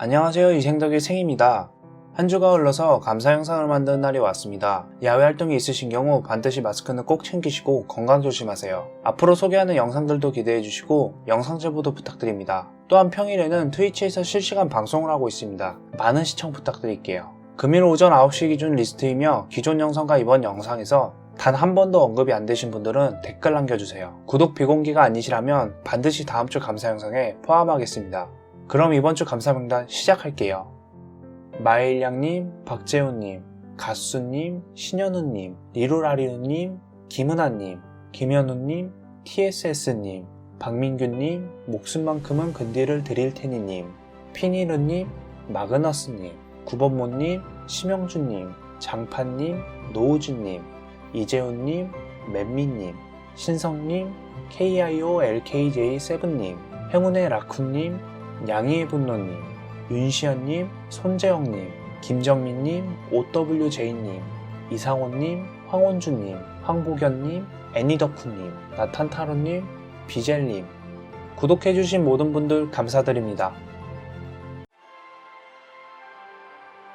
안녕하세요 이생덕의 생입니다. 한 주가 흘러서 감사 영상을 만드는 날이 왔습니다. 야외 활동이 있으신 경우 반드시 마스크는 꼭 챙기시고 건강 조심하세요. 앞으로 소개하는 영상들도 기대해 주시고 영상 제보도 부탁드립니다. 또한 평일에는 트위치에서 실시간 방송을 하고 있습니다. 많은 시청 부탁드릴게요. 금일 오전 9시 기준 리스트이며 기존 영상과 이번 영상에서 단한 번도 언급이 안 되신 분들은 댓글 남겨주세요. 구독 비공개가 아니시라면 반드시 다음 주 감사 영상에 포함하겠습니다. 그럼 이번 주 감사 명단 시작할게요. 마일량님, 박재훈님, 가수님, 신현우님, 리루라리우님, 김은아님, 김현우님, TSS님, 박민규님, 목숨만큼은 근디를 드릴 테니님, 피니르님, 마그너스님, 구범모님, 심영준님, 장판님, 노우준님, 이재훈님, 맨미님, 신성님, KIOLKJ7님, 행운의 라쿤님, 양이의 분노님, 윤시연님, 손재영님, 김정민님, OWJ님, 이상호님, 황원주님, 황보견님, 애니덕후님, 나탄타로님, 비젤님, 구독해주신 모든 분들 감사드립니다.